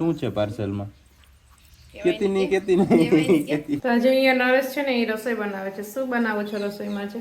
શું છે પાર્સલમાં? કેતી નહીં કેતી નહીં તો આજે અહીંયા નરેશ છે ને એ રસોઈ બનાવે છે. શું બનાવો છો રસોઈમાં છે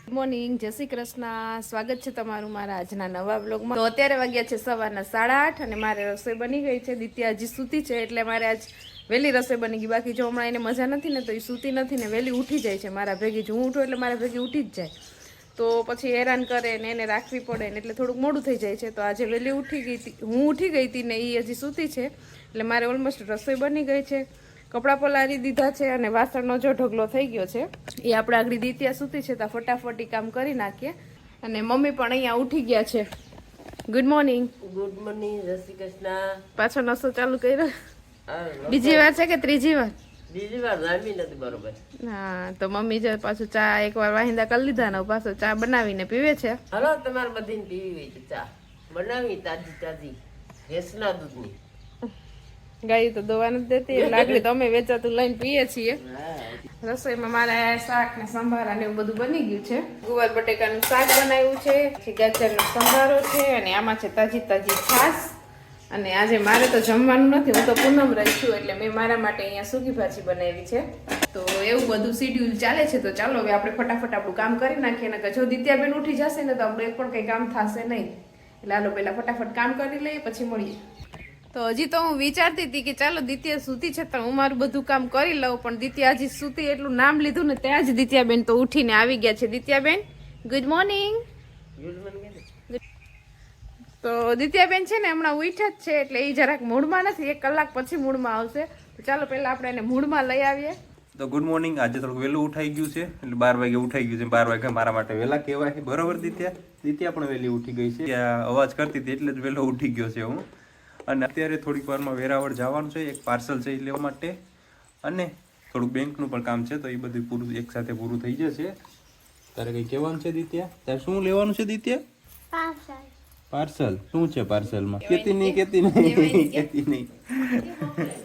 ગુડ મોર્નિંગ જય શ્રી કૃષ્ણ. સ્વાગત છે તમારું મારા આજના નવા બ્લોગમાં તો અત્યારે વાગ્યા છે સવારના સાડા આઠ અને મારે રસોઈ બની ગઈ છે. દિત્યા હજી સૂતી છે એટલે મારે આજ વહેલી રસોઈ બની ગઈ. બાકી જો હમણાં એને મજા નથી ને તો એ સૂતી નથી ને વહેલી ઉઠી જાય છે મારા ભેગી. જો હું ઉઠું એટલે મારા ભેગી ઉઠી જ જાય. તો પછી હેરાન કરે ને એને રાખવી પડે ને એટલે થોડુંક મોડું થઈ જાય છે. તો આજે વહેલી ઉઠી ગઈ હતી હું ઉઠી ગઈ હતી ને એ હજી સૂતી છે. એટલે મારે ઓલમોસ્ટ રસોઈ બની ગઈ છે. કપડાં પલારી દીધા છે અને વાસણનો જો ઢગલો થઈ ગયો છે એ આપણે આગળ દીત્યા સૂતી છે તો ફટાફટ કામ કરી નાખીએ. અને મમ્મી પણ અહીંયા ઉઠી ગયા છે. ગુડ મોર્નિંગ ગુડ મોર્નિંગ જય શ્રી કૃષ્ણ. પાછો નસો ચાલુ કર્યો. બીજી વાર છે કે ત્રીજી વાર? બીજી વાર જામી નથી બરોબર. હા તો મમ્મી જો પાછું ચા એકવાર વાહિંદા કરી લીધા ને પાછો ચા બનાવીને પીવે છે. હાલો તમારે બધીને પીવી છે ચા. બનાવી તાજી તાજી. ભેંસના દૂધની. ગાય તો દવા નથી દેતી એટલે તો અમે વેચાતું લઈને પીએ છીએ. રસોઈમાં મારે શાક ને સંભારા ને એવું બધું બની ગયું છે. ગુવાર બટેકાનું શાક બનાવ્યું છે પછી ગાજરનો સંભારો છે અને આમાં છે તાજી તાજી છાશ. અને આજે મારે તો જમવાનું નથી, હું તો પૂનમ રહી છું એટલે મેં મારા માટે અહીંયા સૂકી ભાજી બનાવી છે. તો એવું બધું શિડ્યુલ ચાલે છે, તો ચાલો હવે આપણે ફટાફટ આપણું કામ કરી નાખીએ ને જો દિત્યાબેન ઉઠી જશે ને તો આપણું એક પણ કંઈ કામ થશે નહીં. એટલે હાલો પહેલાં ફટાફટ કામ કરી લઈએ, પછી મળીએ. તો હજી તો હું વિચારતી હતી કે ચાલો દિત્યા સૂતી છે તો હું મારું બધું કામ કરી લઉં, પણ દિત્યા હજી સૂતી એટલું નામ લીધું ને ત્યાં જ દિત્યાબેન તો ઉઠીને આવી ગયા છે. દિત્યાબેન ગુડ મોર્નિંગ ગુડ મોર્નિંગ તો દિત્યાબેન છે ને હમણાં ઉઠ્યા જ છે એટલે એ જરાક મૂડમાં નથી એક કલાક પછી મૂડમાં આવશે. તો ચાલો પહેલા આપણે એને મૂડમાં લઈ આવીએ. તો ગુડ મોર્નિંગ આજે થોડુંક વહેલું ઉઠાઈ ગયું છે એટલે બાર વાગે ઉઠાઈ ગયું છે બાર વાગે મારા માટે વહેલા કહેવાય બરોબર દિત્યા? દિત્યા પણ વહેલી ઉઠી ગઈ છે. અવાજ કરતી હતી એટલે જ વહેલો ઉઠી ગયો છે હું. અને અત્યારે થોડીક વારમાં વેરાવળ જવાનું છે એક પાર્સલ છે એ લેવા માટે. અને થોડુંક બેંકનું પણ કામ છે તો એ બધું પૂરું એક સાથે પૂરું થઈ જશે. તારે કંઈ કહેવાનું છે દિત્યા? તારે શું લેવાનું છે દિત્યા? પાર્સલ? શું છે પાર્સલમાં? કેતી નહીં કેતી નહીં. કેતી નહીં.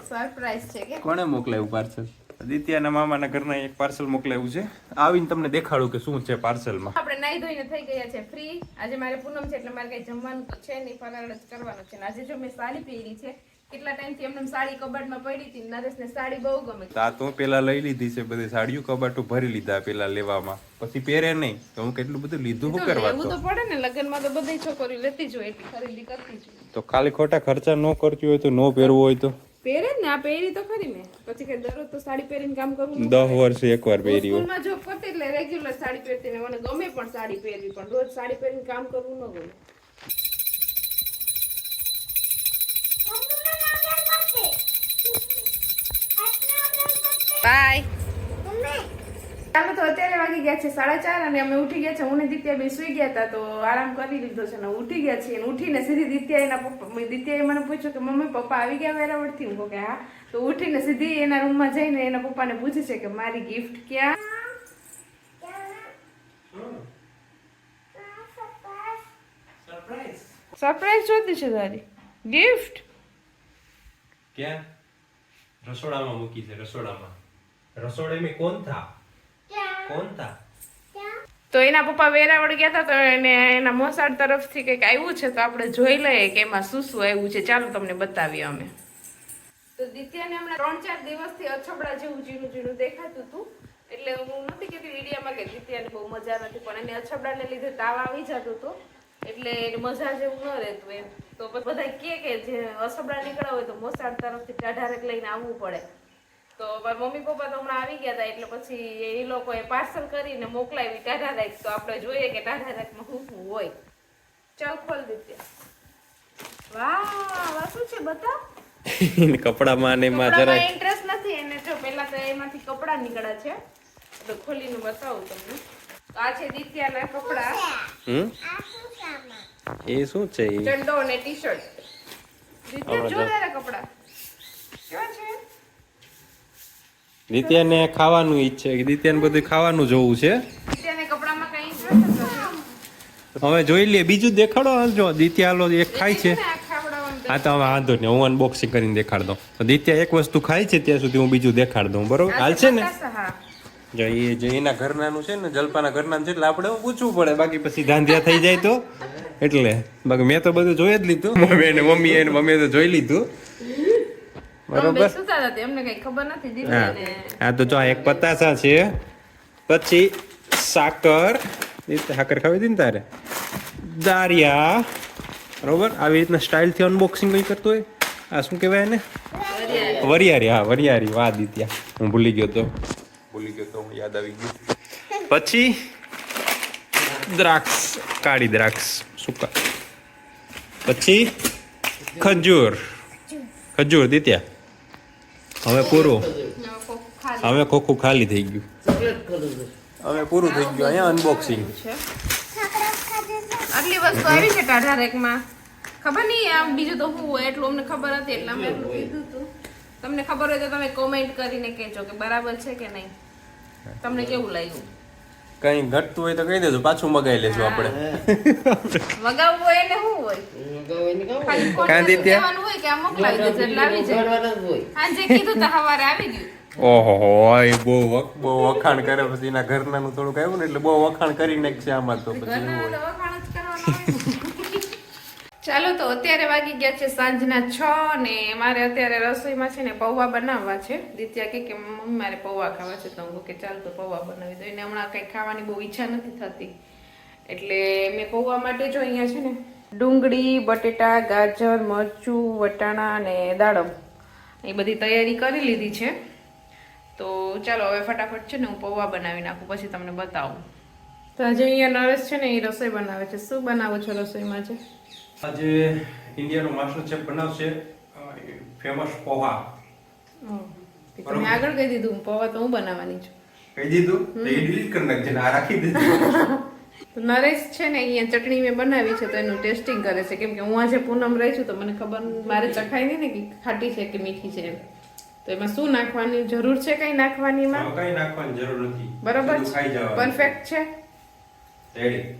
સરપ્રાઈઝ છે કે? કોણે મોકલાયું પાર્સલ? દિત્યાના મામાના ઘરના એક પાર્સલ મોકલાયું છે. આવીને તમને દેખાડું કે શું છે પાર્સલમાં. આપણે નાઈ ધોઈને થઈ ગયા છે ફ્રી આજે મારે પૂનમ છે એટલે મારે કઈ જમવાનું તો છે નહીં ફરાળ જ કરવાનું છે. અને આજે જો મેં સાડી પહેરી છે કેટલા ટાઈમથી એમને સાડી કબાટમાં પડી હતી નરેશને સાડી બહુ ગમે તો પેલા લઈ લીધી છે બધી સાડીઓ કબાટું ભરી લીધા પેલા લેવામાં. પછી પહેરે નહીં તો હું કેટલું બધું લીધું શું કરવા એવું તો. પડે ને લગ્નમાં તો બધી છોકરીઓ લેતી જ હોય એટલી ખરીદી કરતી જ હોય. તો ખાલી ખોટા ખર્ચા ન કરતી હોય તો ન પહેરવું હોય તો. પહેરે ને આ પહેરી તો ખરી મેં પછી કે દરરોજ તો સાડી પહેરીને કામ કરવું દસ વર્ષે એકવાર પહેરી હોય સ્કૂલમાં જોબ કરતી એટલે રેગ્યુલર સાડી પહેરતી ને મને ગમે પણ સાડી પહેરવી પણ રોજ સાડી પહેરીને કામ કરવું ન ગમે. બાય અમે તો અત્યારે વાગી ગયા છે સાડા ચાર અને અમે ઉઠી ગયા છે. હું ને દિત્યા બે સુઈ ગયા હતા તો આરામ કરી લીધો છે ને ઉઠી ગયા છીએ. ઉઠીને સીધી દિત્યા એના પપ્પા દિત્યાએ મને પૂછ્યું કે મમ્મી પપ્પા આવી ગયા વેરાવળથી? હું કે હા. તો ઉઠીને સીધી એના રૂમમાં જઈને એના પપ્પાને પૂછે છે કે મારી ગિફ્ટ ક્યાં? સરપ્રાઈઝ જોતી છે તારી. ગિફ્ટ ક્યાં? રસોડામાં મૂકી છે રસોડામાં. રસોડે મેં કોણ થા કોણ થા તો એના પપ્પા વેરાવળ ગયા હતા તો એને એના મોસાળ તરફથી કંઈક આવ્યું છે તો આપણે જોઈ લઈએ કે એમાં શું શું આવ્યું છે. ચાલો તમને બતાવીએ અમે. તો દિત્યાને હમણાં ત્રણ ચાર દિવસથી અછબડા જેવું ઝીણું ઝીણું દેખાતું હતું. એટલે હું નથી કહેતી વિડીયામાં કે દિત્યાને બહુ મજા નથી પણ એને અછબડાને લીધે તાવ આવી જતો હતો. એટલે એને મજા જેવું ન રહેતું એમ. તો બધા કહે કે જે અછબડા નીકળ્યા હોય તો મોસાળ તરફથી ટાઢારેક લઈને આવવું પડે. તો મારા મમ્મી પપ્પા તો હમણાં આવી ગયા હતા એટલે પછી એ લોકોએ પાર્સલ કરીને મોકલાવી ટાઢા રાખ તો આપણે જોઈએ કે ટાઢા રાખમાં શું શું હોય. ચાલ ખોલ દીધી. વાહ વાહ શું છે બતા? કપડામાં ને એમાં જરા ઇન્ટરેસ્ટ નથી એને. જો પહેલા તો એમાંથી કપડા નીકળ્યા છે. તો ખોલીને બતાવું તમને. તો આ છે દિત્યાના કપડા. હમ? એ શું છે એ ચંડો અને ટી શર્ટ દિત્યા જો તારા કપડા કેવા છે દિત્યાને ખાવાનું ઈચ્છે કે દિત્યાને બધું ખાવાનું જોવું છે. હવે જોઈ લઈએ. બીજું દેખાડો હાલ જો. દિત્યા હાલો એક ખાય છે. આ હા તો હવે વાંધો નહીં. હું અનબોક્સિંગ કરીને દેખાડ દઉં. તો દિત્યા એક વસ્તુ ખાય છે ત્યાં સુધી હું બીજું દેખાડ દઉં. બરોબર? હાલ છે ને? જો એ જે એના ઘરનાનું છે ને જલપાના ઘરનાનું છે એટલે આપણે પૂછવું પડે. બાકી પછી ધાંધિયા થઈ જાય તો. એટલે બાકી મેં તો બધું જોઈ જ લીધું. મમ્મી એને મમ્મી એને મમ્મીએ તો જોઈ લીધું. બરોબર? સુતા હતા એમને કઈ ખબર નથી હા. આ તો જો આ એક પતાસા છે. પછી સાકર સાકર ખાવી હતી ને તારે? દારિયા. બરોબર? આવી રીતના સ્ટાઇલથી અનબોક્સિંગ કઈ કરતો હોય? આ શું કહેવાય એને? વરિયારી હા વરિયારી વાહ દિત્યા હું ભૂલી ગયો તો. ભૂલી ગયો તો હું યાદ આવી ગયું. પછી દ્રાક્ષ કાળી દ્રાક્ષ. સૂકા પછી ખજૂર. ખજૂર દિત્યા હવે પૂરું? હવે ખોખું ખાલી થઈ ગયું. હવે પૂરું થઈ ગયું. અહીંયા અનબોક્સિંગ આટલી વસ્તુ આવી છે ટાઢા રેકમાં. ખબર નહીં આમ બીજું તો હું હોય એટલું અમને ખબર હતી એટલે અમે એટલું કીધું હતું તમને ખબર હોય તો તમે કોમેન્ટ કરીને કહેજો કે બરાબર છે કે નહીં. તમને કેવું લાગ્યું? કઈ ઘટતું હોય તો કહી દેજો પાછું મગાઈ લેજો આપણે. મગાવવું હોય એને શું હોય? ગવાઈને ગાવ ખાલી કાં કોઈને દીત્યા? કહેવાનું હોય કે આ મોકલાવી દેજો એટલે આવી જાય. વગાડવાના જ હોય. હાંજે કીધું તો સવારે આવી ગયું. ઓહો એ બહુ વખ- બહુ વખાણ કરે પછી એના ઘરનાનું થોડુંક આવ્યું ને એટલે બહુ વખાણ કરી નાખશે આમાં તો પછી એવું હોય. જ કરવાના હોય ને. ચાલો તો અત્યારે વાગી ગયા છે સાંજના છ ને મારે અત્યારે રસોઈમાં છે ને પૌવા બનાવવા છે. દિત્યા કે, મમ્મી, મારે પૌવા ખાવા છે. તો હું કે, ચાલ તો પૌવા બનાવી દો. એને હમણાં કંઈ ખાવાની બહુ ઈચ્છા નથી થતી. એટલે મેં પૌવા માટે જો અહીંયા છે ને ડુંગળી, બટેટા, ગાજર, મરચું, વટાણા અને દાડમ એ બધી તૈયારી કરી લીધી છે. તો ચાલો હવે ફટાફટ છે ને હું પૌવા બનાવી નાખું, પછી તમને બતાવું. તો આજે અહીંયા નરેશ છે ને એ રસોઈ બનાવે છે. શું બનાવો છો રસોઈમાં છે? આજે ઇન્ડિયાનો માસ્ટર ચેફ બનાવશે ફેમસ પોહા. તમે આગળ કહી દીધું પોહા તો હું બનાવવાની છું. કહી દીધું? તો એ ડિલીટ કરી નાખજે ને આ રાખી દીધું તો નરેશ છે ને અહીંયા ચટણી મેં બનાવી છે તો એનું ટેસ્ટિંગ કરે છે. કેમ કે હું આજે પૂનમ રહી છું તો મને ખબર મારે ચખાઈ નહીં ને કે ખાટી છે કે મીઠી છે એમ. તો એમાં શું નાખવાની જરૂર છે? કઈ નાખવાની માં કઈ નાખવાની જરૂર નથી. બરોબર પરફેક્ટ છે? રેડી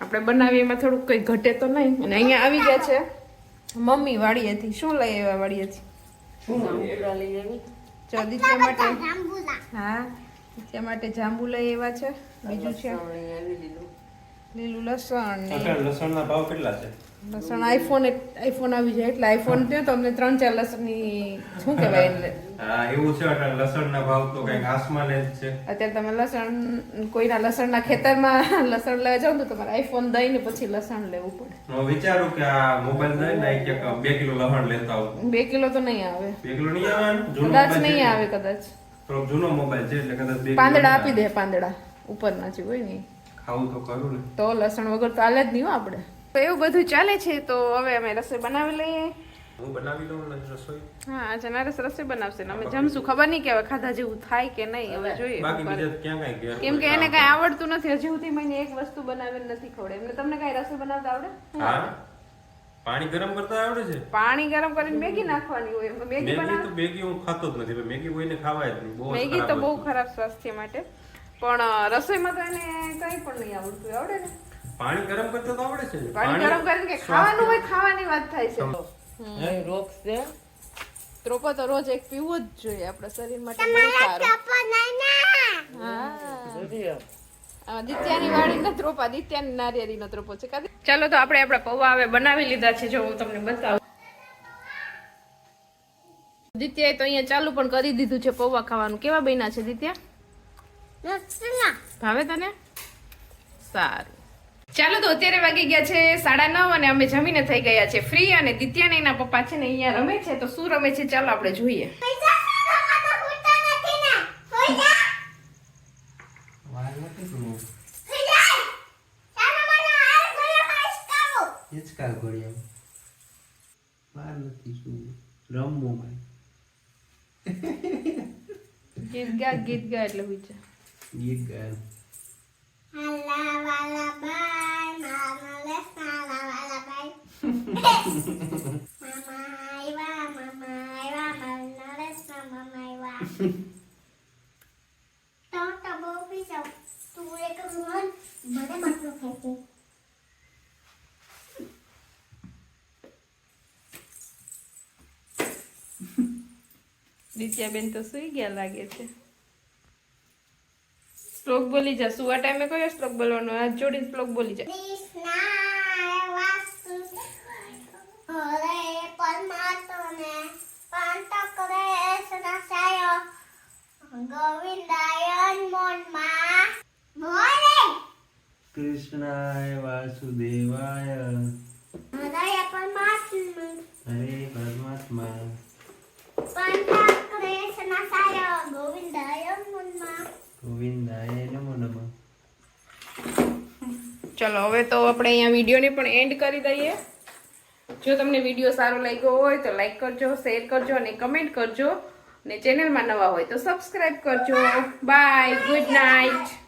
આપણે બનાવીએ એમાં થોડુંક કંઈ ઘટે તો નહીં. અને અહીંયા આવી ગયા છે. મમ્મી વાડીએથી. શું લઈ આવ્યા વાડીએથી? હતી લઈ આવી. જો દિત્યા માટે હા દિત્યા માટે જાંબુ લઈ આવ્યા છે. બીજું છે? લીલું લીલું લસણ ને લસણના ભાવ કેટલા છે? લસણ આઈફોન આઈફોન આવી જાય એટલે આઈફોન થયો તો અમને ત્રણ ચાર લસણની શું કહેવાય એટલે એવું છે એટલે લસણના ભાવ તો કંઈક આસમાને જ છે. અત્યારે તમે લસણ કોઈના લસણના ખેતરમાં લસણ લેવા જાવ તો તમારે આઈફોન દઈને પછી લસણ લેવું પડે. હું વિચારું કે આ મોબાઈલ લઈને આ એક બે કિલો લસણ લેતા આવું. બે કિલો તો નહીં આવે. બે કિલો નહીં આવે કદાચ નહીં આવે કદાચ. થોડોક જૂનો મોબાઈલ છે એટલે કદાચ પાંદડા આપી દે પાંદડા. ઉપરના જે હોય ને ખાવું તો કરું ને. તો લસણ વગર તો હાલે જ નહીં હો આપણે. તો એવું બધું ચાલે છે તો હવે અમે રસોઈ બનાવી લઈએ. હું બનાવી લઉં ને રસોઈ? હા આજે નરેશ રસોઈ બનાવશે ને અમે જમશું. ખબર નહીં કે હવે ખાધા જેવું થાય કે નહીં હવે જોઈએ બાકી બીજા ક્યાં કઈ કેમ કે એને કાંઈ આવડતું નથી હજી સુધી મને એક વસ્તુ બનાવેલ નથી ખવડે. એમને તમને કાંઈ રસોઈ બનાવતા આવડે? હા. પાણી ગરમ કરતા આવડે છે? પાણી ગરમ કરીને મેગી નાખવાની હોય મેગી બનાવ તો મેગી હું ખાતો જ નથી મેગી કોઈને ખાવાય જ નહીં બહુ મેગી તો બહુ ખરાબ સ્વાસ્થ્ય માટે. પણ રસોઈમાં તો એને કંઈ પણ નહીં આવડતું આવડે ને. પાણી ગરમ કરતા તો આવડે છે પાણી ગરમ કરીને કે ખાવાનું હોય ખાવાની વાત થાય છે. રોક્સ છે. ત્રોપો તો રોજ એક પીવું જ જોઈએ આપણા શરીર માટે બહુ સારું. હા. જોઈ લો. આ દિત્યાની વાડીનો ત્રોપા દિત્યાની નારિયેળીનો ત્રોપો છે. ચાલો તો આપણે આપણા પૌવા હવે બનાવી લીધા છે જો હું તમને બતાવું. દિત્યાએ તો અહીંયા ચાલુ પણ કરી દીધું છે પૌવા ખાવાનું. કેવા બન્યા છે દિત્યા? ભાવે તને? સારું. ચાલો તો અત્યારે વાગી ગયા છે સાડા નવ અને અમે જમીને થઈ ગયા છે ફ્રી અને દિત્યાને એના પપ્પા છે ને અહીંયા રમે છે તો શું રમે છે ચાલો આપણે જોઈએ. ગીત ગા ગીત ગા એટલે વિચાર ગીત ગાય બેન તો સુઈ ગયા લાગે છે. સ્ટ્રોક બોલી જા. સુવા ટાઈમે કયો સ્ટ્રોક બોલવાનો? હાથ જોડીને સ્ટ્રોક બોલી જા. ગોવિંદાયન મોનમાં મોરે કૃષ્ણાય વાસુદેવાય. હરે પરમાત્મા. ચલો હવે તો આપણે અહીંયા વિડીયોને પણ એન્ડ કરી દઈએ. જો તમને વીડિયો સારો લાગ્યો હોય તો લાઈક કરજો શેર કરજો અને કમેન્ટ કરજો. અને ચેનલમાં નવા હોય તો સબસ્ક્રાઈબ કરજો. Bye good night